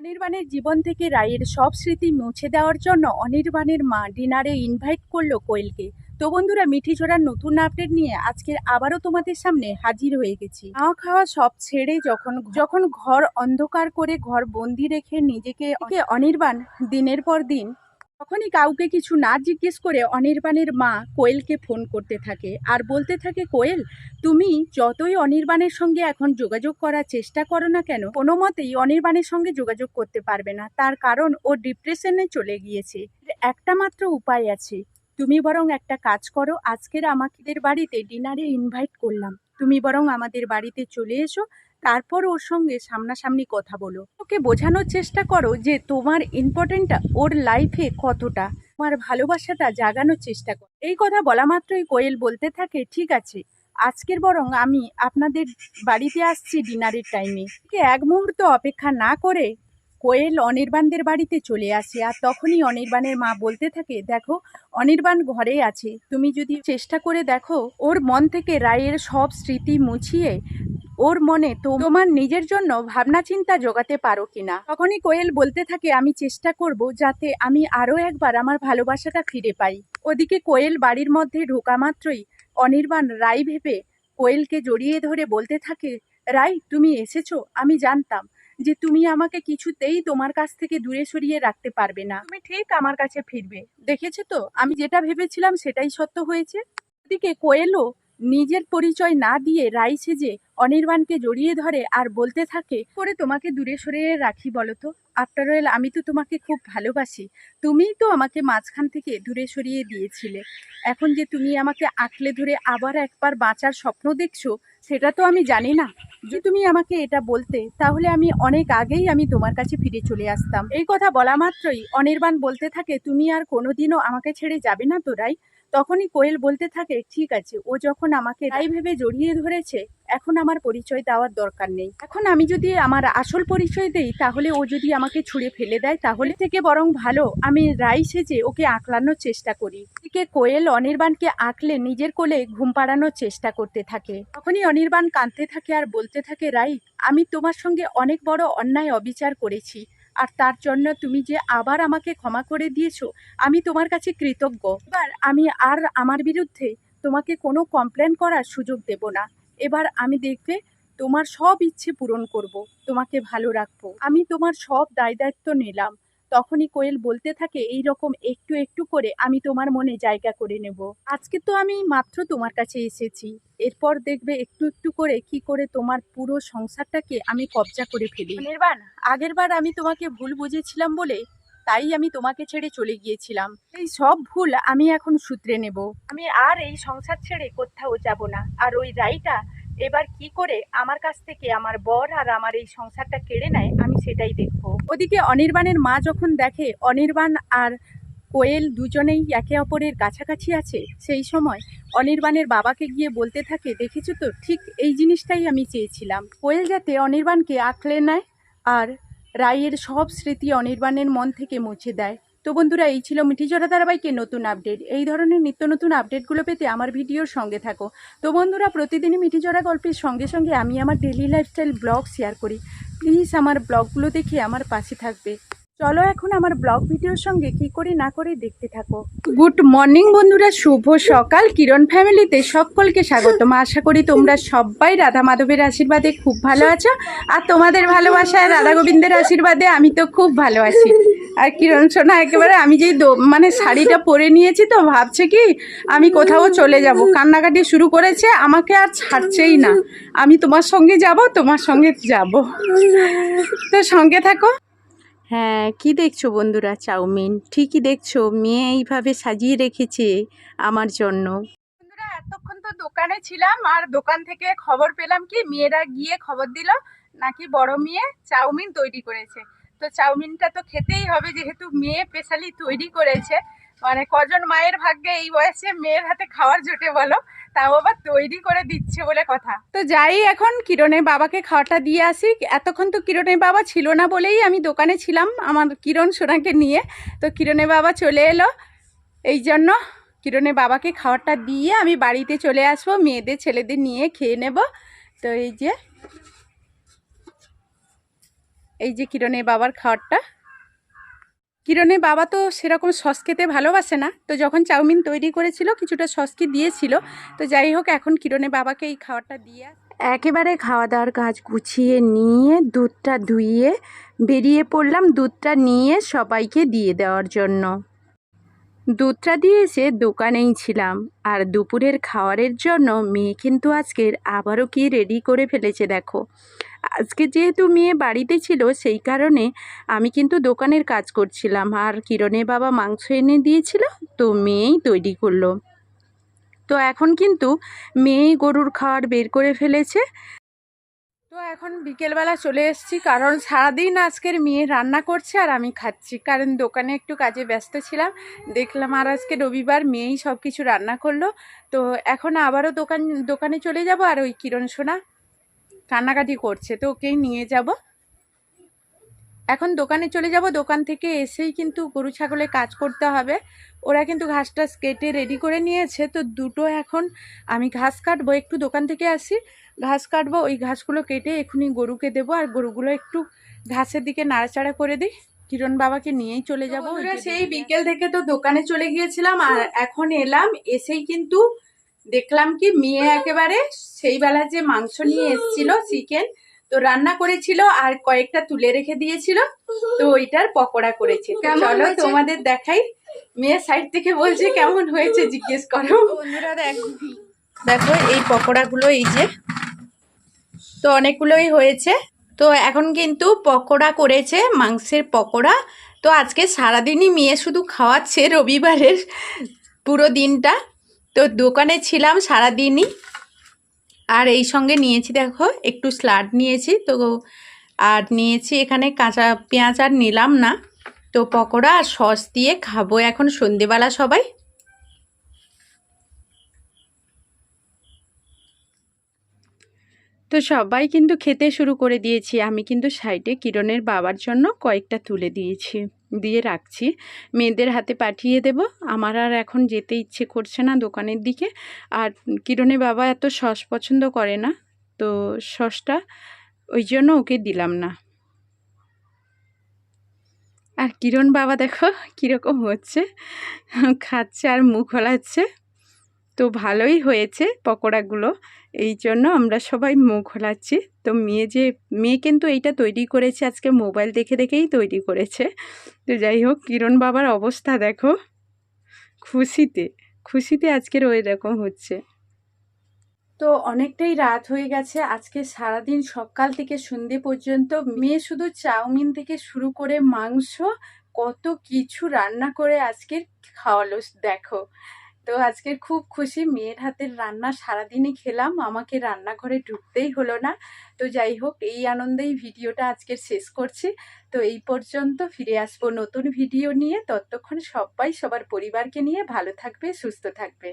অনির্বাণের জীবন থেকে রায়ের সব স্মৃতি মুছে দেওয়ার জন্য অনির্বাণের মা ডিনারে ইনভাইট করল কোয়েলকে। তো বন্ধুরা, মিঠি ঝোড়ার নতুন আপডেট নিয়ে আজকের আবারও তোমাদের সামনে হাজির হয়ে গেছি। খাওয়া খাওয়া সব ছেড়ে যখন যখন ঘর অন্ধকার করে ঘর বন্দি রেখে নিজেকে অনির্বাণ দিনের পর দিন তখনই কাউকে কিছু না জিজ্ঞেস করে অনির্বাণের মা কোয়েলকে ফোন করতে থাকে আর বলতে থাকে, কোয়েল, তুমি যতই অনির্বাণের সঙ্গে এখন যোগাযোগ করার চেষ্টা করো না কেন, কোনো মতেই অনির্বাণের সঙ্গে যোগাযোগ করতে পারবে না। তার কারণ ও ডিপ্রেশনে চলে গিয়েছে। একটা মাত্র উপায় আছে। তুমি বরং একটা কাজ করো, আজকের আমাদের বাড়িতে ডিনারে ইনভাইট করলাম। তুমি বরং আমাদের বাড়িতে চলে এসো তারপর ওর সঙ্গে সামনাসামনি কথা বলো। ওকে বোঝানোর চেষ্টা করো যে তোমার ইম্পর্টেন্টটা ওর লাইফে কতটা। তোমার ভালোবাসাটা জাগানোর চেষ্টা করো। এই কথা বলা মাত্রই কোয়েল বলতে থাকে, ঠিক আছে, আজকের বরং আমি আপনাদের বাড়িতে আসছি ডিনারের টাইমে এক মুহূর্ত অপেক্ষা না করে কোয়েল অনির্বাণদের বাড়িতে চলে আসে আর তখনই অনির্বাণের মা বলতে থাকে, দেখো, অনির্বাণ ঘরে আছে। তুমি যদি চেষ্টা করে দেখো, ওর মন থেকে রায়ের সব স্মৃতি মুছিয়ে ওর মনে তোমার নিজের জন্য ভাবনা চিন্তা জোগাতে পারো কিনা? তখনই কোয়েল বলতে থাকে, আমি চেষ্টা করব যাতে আমি আরও একবার আমার ভালোবাসাটা ফিরে পাই। ওদিকে কোয়েল বাড়ির মধ্যে ঢোকা মাত্রই অনির্বাণ রাই ভেবে কোয়েলকে জড়িয়ে ধরে বলতে থাকে রাই তুমি এসেছ? আমি জানতাম যে তুমি আমাকে কিছুতেই তোমার কাছ থেকে দূরে সরিয়ে রাখতে পারবে না। তুমি ঠিক আমার কাছে ফিরবে। দেখেছ তো? আমি যেটা ভেবেছিলাম সেটাই সত্য হয়েছে। ওদিকে কোয়েলও নিজের পরিচয় না দিয়ে রাই সেজে অনির্বাণকে জড়িয়ে ধরে আর বলতে থাকে, করে তোমাকে দূরে সরিয়ে রাখি বলো তো আফটার অল আমি তো তোমাকে খুব ভালোবাসি। তুমিই তো আমাকে মাঝখান থেকে দূরে সরিয়ে দিয়েছিলে। এখন যে তুমি আমাকে আঁকলে ধরে আবার একবার বাঁচার স্বপ্ন দেখছ, সেটা তো আমি জানি না। যে তুমি আমাকে এটা বলতে, তাহলে আমি অনেক আগেই আমি তোমার কাছে ফিরে চলে আসতাম। এই কথা বলা মাত্রই অনির্বাণ বলতে থাকে, তুমি আর কোনোদিনও আমাকে ছেড়ে যাবে না তো রাই তখনই কোয়েল বলতে থাকে, ঠিক আছে, ও যখন আমাকে রাই ভেবে জড়িয়ে ধরেছে, এখন আমার পরিচয় দেওয়ার দরকার নেই। এখন আমি যদি আমার আসল পরিচয় দেই, তাহলে ও যদি আমাকে ছুঁড়ে ফেলে দেয়, তাহলে থেকে বরং ভালো। আমি রাই সেজে ওকে আঁকলানোর চেষ্টা করি। এদিকে কোয়েল অনির্বাণকে আঁকলে নিজের কোলে ঘুম পাড়ানোর চেষ্টা করতে থাকে। তখনই অনির্বাণ কাঁদতে থাকে আর বলতে থাকে রাই আমি তোমার সঙ্গে অনেক বড় অন্যায় অবিচার করেছি। আর তার জন্য তুমি যে আবার আমাকে ক্ষমা করে দিয়েছ, আমি তোমার কাছে কৃতজ্ঞ। এবার আমি আর আমার বিরুদ্ধে তোমাকে কোনো কমপ্লেন করার সুযোগ দেব না। এবার আমি দেখবে তোমার সব ইচ্ছে পূরণ করব, তোমাকে ভালো রাখব। আমি তোমার সব দায় দায়িত্ব নিলাম। তখনই কোয়েল বলতে থাকে এই রকম একটু একটু করে আমি তোমার মনে জায়গা করে নেব। আজকে তো আমি মাত্র তোমার কাছে এসেছি। এরপর দেখবে একটু একটু করে কি করে তোমার পুরো সংসারটাকে আমি কবজা করে ফেলি। নির্বাণ আগের বার আমি তোমাকে ভুল বুঝেছিলাম বলে তাই আমি তোমাকে ছেড়ে চলে গিয়েছিলাম। এই সব ভুল আমি এখন সূত্রে নেব। আমি আর এই সংসার ছেড়ে কোথাও যাব না। আর ওই রাইটা এবার কি করে আমার কাছ থেকে আমার বর আর আমার এই সংসারটা কেড়ে নেয়, আমি সেটাই দেখব। ওদিকে অনির্বাণের মা যখন দেখে অনির্বাণ আর কোয়েল দুজনেই একে অপরের কাছাকাছি আছে, সেই সময় অনির্বাণের বাবাকে গিয়ে বলতে থাকে, দেখেছ তো, ঠিক এই জিনিসটাই আমি চেয়েছিলাম। কোয়েল যাতে অনির্বাণকে আঁকলে নেয় আর রায়ের সব স্মৃতি অনির্বাণের মন থেকে মুছে দেয়। তো বন্ধুরা, এই ছিল মিঠিজোড়া ধারাবাহিকের নতুন আপডেট। এই ধরনের নিত্য নতুন আপডেটগুলো পেতে আমার ভিডিওর সঙ্গে থাকো। তো বন্ধুরা, প্রতিদিনই মিঠিজোড়া গল্পের সঙ্গে সঙ্গে আমি আমার ডেলি লাইফস্টাইল ব্লগ শেয়ার করি। প্লিজ আমার ব্লগগুলো দেখে আমার পাশে থাকবে। চলো এখন আমার ব্লগ ভিডিওর সঙ্গে কি করে না করে দেখতে থাকো। গুড মর্নিং বন্ধুরা, শুভ সকাল। কিরণ ফ্যামিলিতে সকলকে স্বাগতম আশা করি তোমরা সবাই রাধা মাধবের আশীর্বাদে খুব ভালো আছো। আর তোমাদের ভালোবাসায় রাধা গোবিন্দের আশীর্বাদে আমি তো খুব ভালো আছি। আর কিরণ সোনা, একেবারে আমি যেই মানে শাড়িটা পরে নিয়েছি তো, ভাবছে কি আমি কোথাও চলে যাব। কান্নাকাটি শুরু করেছে, আমাকে আর ছাড়ছেই না। আমি তোমার সঙ্গে যাব, তোমার সঙ্গে যাব। তো সঙ্গে থাকো। হ্যাঁ কি দেখছ বন্ধুরা? চাউমিন। ঠিকই দেখছ, মেয়ে এইভাবে সাজিয়ে রেখেছে আমার জন্য। বন্ধুরা, এতক্ষণ তো দোকানে ছিলাম, আর দোকান থেকে খবর পেলাম কি, মেয়েরা গিয়ে খবর দিল নাকি বড় মেয়ে চাউমিন তৈরি করেছে। তো চাউমিনটা তো খেতেই হবে, যেহেতু মেয়ে স্পেশালি তৈরি করেছে। মানে কজন মায়ের ভাগ্যে এই বয়সে মেয়ের হাতে খাওয়ার জোটে বলো, তাও আবার তৈরি করে দিচ্ছে বলে কথা। তো যাই, এখন কিরণের বাবাকে খাওয়াটা দিয়ে আসি। এতক্ষণ তো কিরণের বাবা ছিল না বলেই আমি দোকানে ছিলাম আমার কিরণ সোনাকে নিয়ে। তো কিরণের বাবা চলে এলো। এই জন্য কিরণের বাবাকে খাওয়াটা দিয়ে আমি বাড়িতে চলে আসব, মেয়েদের ছেলেদের নিয়ে খেয়ে নেব। তো এই যে এই যে কিরণের বাবার খাবারটা কিরণের বাবা তো সেরকম সস খেতে ভালোবাসে না। তো যখন চাউমিন তৈরি করেছিল, কিছুটা সস কি দিয়েছিল। তো যাই হোক, এখন কিরণের বাবাকে এই খাবারটা দিয়ে একেবারে খাওয়া দাওয়ার কাজ গুছিয়ে নিয়ে, দুধটা ধুইয়ে বেরিয়ে পড়লাম। দুধটা নিয়ে সবাইকে দিয়ে দেওয়ার জন্য। দুধটা দিয়ে এসে দোকানেই ছিলাম। আর দুপুরের খাওয়ারের জন্য মেয়ে কিন্তু আজকের আবারও কি রেডি করে ফেলেছে দেখো। আজকে যেহেতু মেয়ে বাড়িতে ছিল, সেই কারণে আমি কিন্তু দোকানের কাজ করছিলাম। আর কিরণের বাবা মাংস এনে দিয়েছিল, তো মেয়েই তৈরি করল। তো এখন কিন্তু মেয়েই গরুর খাবার বের করে ফেলেছে। তো এখন বিকেলবেলা চলে এসেছি, কারণ সারাদিন আজকের মেয়ে রান্না করছে আর আমি খাচ্ছি। কারণ দোকানে একটু কাজে ব্যস্ত ছিলাম, দেখলাম আর আজকে রবিবার মেয়েই সব কিছু রান্না করল। তো এখন আবারও দোকান, দোকানে চলে যাব আর ওই কিরণ সোনা কান্নাকাটি করছে তো ওকেই নিয়ে যাব। এখন দোকানে চলে যাব দোকান থেকে এসেই কিন্তু গরু ছাগলের কাজ করতে হবে। ওরা কিন্তু ঘাস টাস কেটে রেডি করে নিয়েছে তো দুটো এখন আমি ঘাস কাটবো একটু দোকান থেকে আসি। ঘাস কাটবো ওই ঘাসগুলো কেটে এখনই গরুকে দেবো আর গরুগুলো একটু ঘাসের দিকে নাড়াচাড়া করে দিই। কিরণ বাবাকে নিয়েই চলে যাব। সেই বিকেল থেকে তো দোকানে চলে গিয়েছিলাম আর এখন এলাম এসেই কিন্তু দেখলাম কি মেয়ে একেবারে সেই বেলা যে মাংস নিয়ে এসেছিল চিকেন তো রান্না করেছিল আর কয়েকটা তুলে রেখে দিয়েছিল তো ওইটার পকোড়া করেছে। চলো তোমাদের দেখাই মেয়ে সাইড থেকে বলছে কেমন হয়েছে জিজ্ঞেস করো। বন্ধুরা দেখো এই পকোড়াগুলো এই যে তো অনেকগুলোই হয়েছে। তো এখন কিন্তু পকোড়া করেছে মাংসের পকোড়া। তো আজকে সারাদিনই মেয়ে শুধু খাওয়াচ্ছে রবিবারের পুরো দিনটা। তো দোকানে ছিলাম সারাদিনই। আর এই সঙ্গে নিয়েছি দেখো, একটু স্লাড নিয়েছি তো, আর নিয়েছি এখানে কাঁচা পেঁয়াজ আর নিলাম না। তো পকোড়া আর সস দিয়ে খাব এখন সন্ধেবেলা সবাই। তো সবাই কিন্তু খেতে শুরু করে দিয়েছি। আমি কিন্তু সাইডে কিরণের বাবার জন্য কয়েকটা তুলে দিয়েছি। দিয়ে রাখছি। মেয়েদের হাতে পাঠিয়ে দেব। আমার আর এখন যেতে ইচ্ছে করছে না দোকানের দিকে। আর কিরণের বাবা এত সস পছন্দ করে না, তো সসটা ওই জন্য ওকে দিলাম না। আর কিরণ বাবা দেখো কীরকম হচ্ছে। খাচ্ছে আর মুখ হলাচ্ছে। তো ভালোই হয়েছে পকোড়াগুলো। এই জন্য আমরা সবাই মুখ ঘোলাচ্ছি। তো মেয়ে যে, মেয়ে কিন্তু এইটা তৈরি করেছে, আজকে মোবাইল দেখে দেখেই তৈরি করেছে। তো যাই হোক, কিরণ বাবার অবস্থা দেখো। খুশিতে খুশিতে আজকের ওই রকম হচ্ছে। তো অনেকটাই রাত হয়ে গেছে। আজকে সারাদিন সকাল থেকে সন্ধে পর্যন্ত মেয়ে শুধু চাউমিন থেকে শুরু করে মাংস, কত কিছু রান্না করে আজকের খাওয়ালো, দেখো। তো আজকের খুব খুশি, মেয়ের হাতের রান্না সারাদিনই খেলাম, আমাকে রান্নাঘরে ঢুকতেই হলো না। তো যাই হোক, এই আনন্দেই ভিডিওটা আজকের শেষ করছি। তো এই পর্যন্ত ফিরে আসব নতুন ভিডিও নিয়ে। ততক্ষণ সবাই, সবার পরিবারকে নিয়ে ভালো থাকবে, সুস্থ থাকবে।